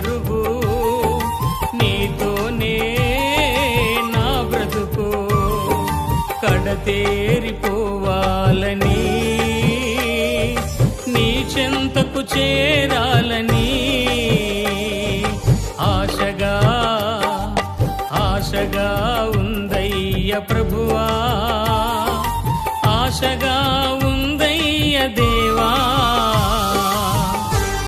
కొరకే పరుగు నీతోనే నా బ్రతుకు. కడతేరిపోవాలని నీ చెంతకు చేరాలని ఆశగా ఆశగా ఉందయ్య ప్రభువా. ఆశగా